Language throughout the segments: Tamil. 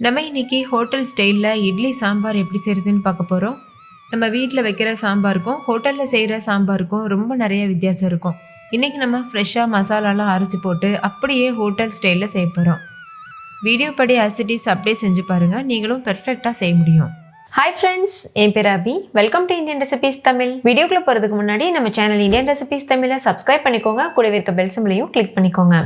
நம்ம இன்றைக்கி ஹோட்டல் ஸ்டைலில் இட்லி சாம்பார் எப்படி செய்கிறதுன்னு பார்க்க போகிறோம் நம்ம வீட்டில் வைக்கிற சாம்பாருக்கும் ஹோட்டலில் செய்கிற சாம்பாருக்கும் ரொம்ப நிறைய வித்தியாசம் இருக்கும். இன்றைக்கி நம்ம ஃப்ரெஷ்ஷாக மசாலாலாம் அரைச்சி போட்டு அப்படியே ஹோட்டல் ஸ்டைலில் செய்ய போகிறோம் வீடியோ படி அசிட்டிஸ் அப்படியே செஞ்சு பாருங்கள் நீங்களும் பெர்ஃபெக்டாக செய்ய முடியும். ஹாய் ஃப்ரெண்ட்ஸ் என் பேர் Abhi. Welcome to Indian recipes Tamil வீடியோக்குள்ளே போகிறதுக்கு முன்னாடி நம்ம சேனல் இந்தியன் ரெசிபிஸ் தமிழை சப்ஸ்கிரைப் பண்ணிக்கோங்க. கூடவே இருக்க பெல் சிம்லையும் கிளிக் பண்ணிக்கோங்க.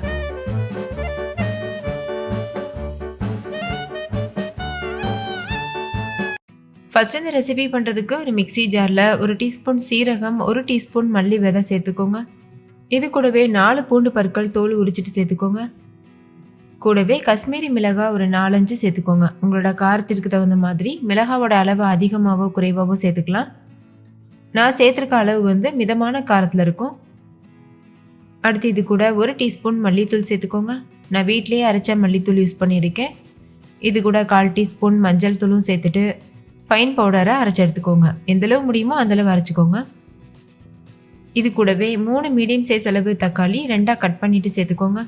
ஃபஸ்ட்டு இந்த ரெசிபி பண்ணுறதுக்கு ஒரு மிக்ஸி ஜாரில் ஒரு டீஸ்பூன் சீரகம் ஒரு டீஸ்பூன் மல்லி விதை சேர்த்துக்கோங்க. இது கூடவே நாலு பூண்டு பற்கள் தோல் உரிச்சிட்டு சேர்த்துக்கோங்க. கூடவே காஷ்மீரி மிளகாய் ஒரு நாலஞ்சு சேர்த்துக்கோங்க. உங்களோட காரத்திற்கு தகுந்த மாதிரி மிளகாவோட அளவு அதிகமாகவோ குறைவாகவோ சேர்த்துக்கலாம். நான் சேர்த்துருக்க அளவு வந்து மிதமான காரத்தில் இருக்கும். அடுத்து இது கூட ஒரு டீஸ்பூன் மல்லித்தூள் சேர்த்துக்கோங்க. நான் வீட்டிலேயே அரைச்ச மல்லித்தூள் யூஸ் பண்ணியிருக்கேன். இது கூட கால் டீஸ்பூன் மஞ்சள் தூளும் சேர்த்துட்டு ஃபைன் பவுடரை அரைச்சி எடுத்துக்கோங்க. எந்தளவு முடியுமோ அந்தளவு அரைச்சிக்கோங்க. இது கூடவே மூணு மீடியம் சைஸ் அளவு தக்காளி ரெண்டாக கட் பண்ணிவிட்டு சேர்த்துக்கோங்க.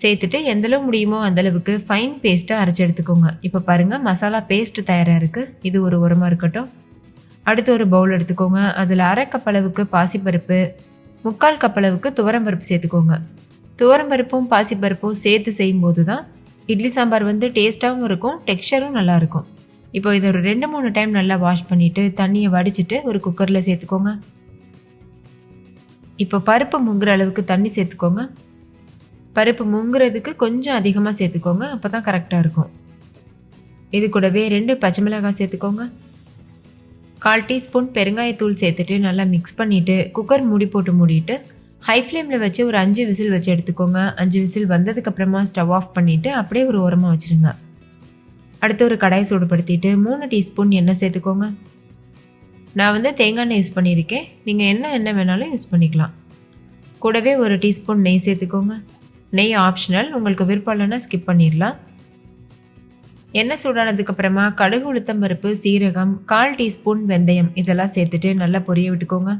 சேர்த்துட்டு எந்தளவு முடியுமோ அந்தளவுக்கு ஃபைன் பேஸ்ட்டாக அரைச்சி எடுத்துக்கோங்க. இப்போ பாருங்கள் மசாலா பேஸ்ட் தயாராக இருக்குது இது ஒரு உரமாக இருக்கட்டும். அடுத்து ஒரு பவுல் எடுத்துக்கோங்க. அதில் அரை கப் அளவுக்கு பாசிப்பருப்பு முக்கால் கப் அளவுக்கு துவரம்பருப்பு சேர்த்துக்கோங்க. துவரம்பருப்பும் பாசிப்பருப்பும் சேர்த்து செய்யும்போது தான் இட்லி சாம்பார் வந்து டேஸ்ட்டாகவும் இருக்கும் டெக்ஸ்டரும் நல்லாயிருக்கும் இப்போ இதை ஒரு ரெண்டு மூணு டைம் நல்லா வாஷ் பண்ணிவிட்டு தண்ணியை வடிச்சிட்டு ஒரு குக்கரில் சேர்த்துக்கோங்க. இப்போ பருப்பு முங்குற அளவுக்கு தண்ணி சேர்த்துக்கோங்க. பருப்பு முங்குறதுக்கு கொஞ்சம் அதிகமாக சேர்த்துக்கோங்க. அப்போ தான் கரெக்டாக இருக்கும். இது கூடவே ரெண்டு பச்சை மிளகாய் சேர்த்துக்கோங்க. கால் டீஸ்பூன் பெருங்காயத்தூள் சேர்த்துட்டு நல்லா மிக்ஸ் பண்ணிவிட்டு குக்கர் மூடி போட்டு மூடிட்டு ஹை ஃப்ளேமில் வச்சு ஒரு அஞ்சு விசில் வச்சு எடுத்துக்கோங்க. அஞ்சு விசில் வந்ததுக்கப்புறமா ஸ்டவ் ஆஃப் பண்ணிவிட்டு அப்படியே ஒரு ஓரமாக வச்சுருங்க. அடுத்து ஒரு கடாய் சூடுபடுத்திட்டு மூணு டீஸ்பூன் எண்ணெய் சேர்த்துக்கோங்க. நான் வந்து தேங்காய் எண்ணெய் யூஸ் பண்ணியிருக்கேன். நீங்கள் என்ன எண்ணெய் வேணாலும் யூஸ் பண்ணிக்கலாம். கூடவே ஒரு டீஸ்பூன் நெய் சேர்த்துக்கோங்க. நெய் ஆப்ஷனல் உங்களுக்கு விருப்பம் இல்லைன்னா ஸ்கிப் பண்ணிடலாம். எண்ணெய் சூடானதுக்கப்புறமா கடுகு உளுத்தம் பருப்பு சீரகம் கால் டீஸ்பூன் வெந்தயம் இதெல்லாம் சேர்த்துட்டு நல்லா பொரிய விட்டுக்கோங்க.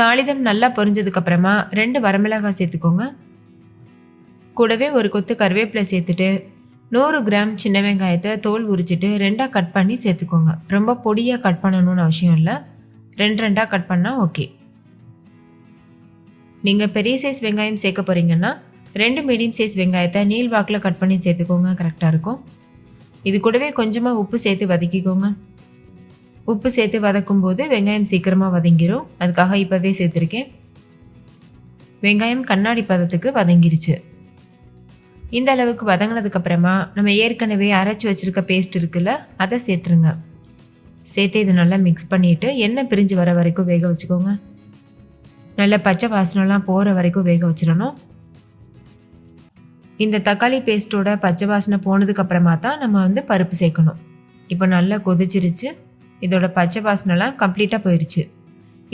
தாளிதம் நல்லா பொரிஞ்சதுக்கப்புறமா ரெண்டு வரமிளகாய் சேர்த்துக்கோங்க. கூடவே ஒரு கொத்து கருவேப்பிலை சேர்த்துட்டு நூறு கிராம் சின்ன வெங்காயத்தை தோல் உரிச்சிட்டு ரெண்டாக கட் பண்ணி சேர்த்துக்கோங்க. ரொம்ப பொடியாக கட் பண்ணணும்னு அவசியம் இல்லை. ரெண்டு ரெண்டாக கட் பண்ணால் ஓகே நீங்கள் பெரிய சைஸ் வெங்காயம் சேர்க்க போகிறீங்கன்னா ரெண்டு மீடியம் சைஸ் வெங்காயத்தை நீள் வாக்கில் கட் பண்ணி சேர்த்துக்கோங்க. கரெக்டாக இருக்கும். இது கூடவே கொஞ்சமாக உப்பு சேர்த்து வதக்கிக்கோங்க. உப்பு சேர்த்து வதக்கும் போது வெங்காயம் சீக்கிரமாக வதங்கிரும். அதுக்காக இப்போவே சேர்த்துருக்கேன். வெங்காயம் கண்ணாடி பதத்துக்கு வதங்கிருச்சு. இந்த அளவுக்கு வதங்கினதுக்கு அப்புறமா நம்ம ஏற்கனவே அரைச்சி வச்சுருக்க பேஸ்ட் இருக்குல்ல அதை சேர்த்துருங்க. சேர்த்து இது நல்லா மிக்ஸ் பண்ணிவிட்டு எண்ணெய் பிரிஞ்சு வர வரைக்கும் வேக வச்சுக்கோங்க. நல்ல பச்சை வாசனைலாம் போகிற வரைக்கும் வேக வச்சிடணும். இந்த தக்காளி பேஸ்ட்டோட பச்சை வாசனை போனதுக்கு அப்புறமா தான் நம்ம வந்து பருப்பு சேர்க்கணும். இப்போ நல்லா கொதிச்சிருச்சு. இதோட பச்சை வாசனைலாம் கம்ப்ளீட்டாக போயிடுச்சு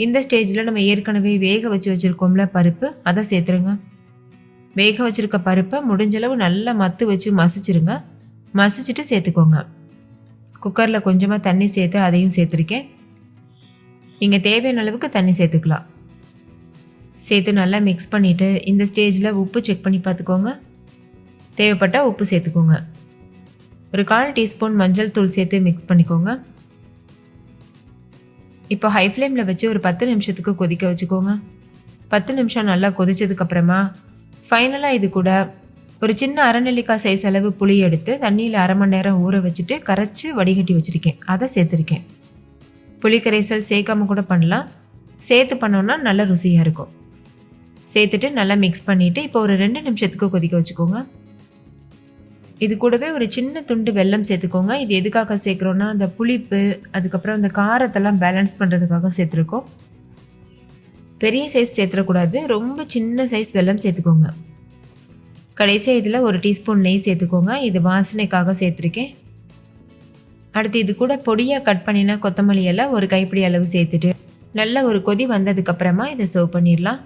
இந்த ஸ்டேஜில் நம்ம ஏற்கனவே வேக வச்சு வச்சுருக்கோம்ல பருப்பு அதை சேர்த்துருங்க. வேக வச்சுருக்க பருப்பை முடிஞ்சளவு நல்லா மத்து வச்சு மசிச்சிருங்க. மசிச்சுட்டு சேர்த்துக்கோங்க. குக்கரில் கொஞ்சமாக தண்ணி சேர்த்து அதையும் சேர்த்துருக்கேன். நீங்கள் தேவையான அளவுக்கு தண்ணி சேர்த்துக்கலாம். சேர்த்து நல்லா மிக்ஸ் பண்ணிவிட்டு இந்த ஸ்டேஜில் உப்பு செக் பண்ணி பார்த்துக்கோங்க. தேவைப்பட்டால் உப்பு சேர்த்துக்கோங்க. ஒரு கால் டீஸ்பூன் மஞ்சள் தூள் சேர்த்து மிக்ஸ் பண்ணிக்கோங்க. இப்போ ஹை ஃப்ளேமில் வச்சு ஒரு பத்து நிமிஷத்துக்கு கொதிக்க வச்சுக்கோங்க. பத்து நிமிஷம் நல்லா கொதிச்சதுக்கப்புறமா ஃபைனலாக இது கூட ஒரு சின்ன அரைநெல்லிக்காய் சைஸ் அளவு புளி எடுத்து தண்ணியில் அரை மணி நேரம் ஊற வச்சுட்டு கரைச்சி வடிகட்டி வச்சுருக்கேன். அதை சேர்த்துருக்கேன். புளி கரைசல் சேர்க்காம கூட பண்ணலாம். சேர்த்து பண்ணோன்னா நல்லா ருசியாக இருக்கும். சேர்த்துட்டு நல்லா மிக்ஸ் பண்ணிவிட்டு இப்போ ஒரு ரெண்டு நிமிஷத்துக்கு கொதிக்க வச்சுக்கோங்க. இது கூடவே ஒரு சின்ன துண்டு வெல்லம் சேர்த்துக்கோங்க. இது எதுக்காக சேர்க்குறோன்னா அந்த புளிப்பு அதுக்கப்புறம் அந்த காரத்தெல்லாம் பேலன்ஸ் பண்ணுறதுக்காக சேர்த்துருக்கோம். பெரிய சைஸ் சேர்த்துடக்கூடாது. ரொம்ப சின்ன சைஸ் வெல்லம் சேர்த்துக்கோங்க. கடைசியாக இதில் ஒரு டீஸ்பூன் நெய் சேர்த்துக்கோங்க. இது வாசனைக்காக சேர்த்துருக்கேன். அடுத்து இது கூட பொடியாக கட் பண்ணினா கொத்தமல்லி எல்லாம் ஒரு கைப்பிடி அளவு சேர்த்துட்டு நல்ல ஒரு கொதி வந்ததுக்கப்புறமா இதை சர்வ் பண்ணிடலாம்.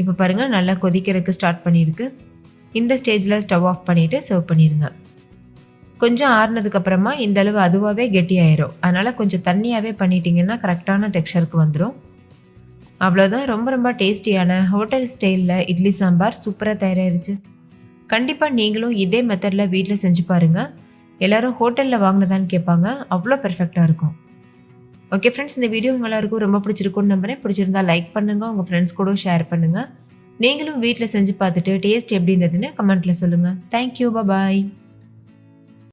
இப்போ பாருங்கள் நல்லா கொதிக்கிறதுக்கு ஸ்டார்ட் பண்ணியிருக்கு. இந்த ஸ்டேஜில் ஸ்டவ் ஆஃப் பண்ணிவிட்டு சர்வ் பண்ணிடுங்க கொஞ்சம் ஆறுனதுக்கப்புறமா இந்த அளவு அதுவாகவே கெட்டியாயிரும். அதனால் கொஞ்சம் தண்ணியாகவே பண்ணிட்டீங்கன்னா கரெக்டான டெக்ஸ்டருக்கு வந்துடும் அவ்வளோதான் ரொம்ப ரொம்ப டேஸ்டியான ஹோட்டல் ஸ்டைலில் இட்லி சாம்பார் சூப்பராக தயாராகிருச்சு கண்டிப்பாக நீங்களும் இதே மெத்தடில் வீட்டில் செஞ்சு பாருங்கள் எல்லாரும் ஹோட்டலில் வாங்கினதான்னு கேட்பாங்க அவ்வளோ பெர்ஃபெக்டாக இருக்கும். ஓகே ஃப்ரெண்ட்ஸ் இந்த வீடியோ உங்க எல்லாருக்கும் ரொம்ப பிடிச்சிருக்கும்னு நம்புறேன். பிடிச்சிருந்தா லைக் பண்ணுங்கள் உங்கள் ஃப்ரெண்ட்ஸ் கூட ஷேர் பண்ணுங்கள் நீங்களும் வீட்டில் செஞ்சு பார்த்துட்டு டேஸ்ட் எப்படி இருந்ததுன்னு கமெண்ட்டில் சொல்லுங்கள் தேங்க்யூ பாய்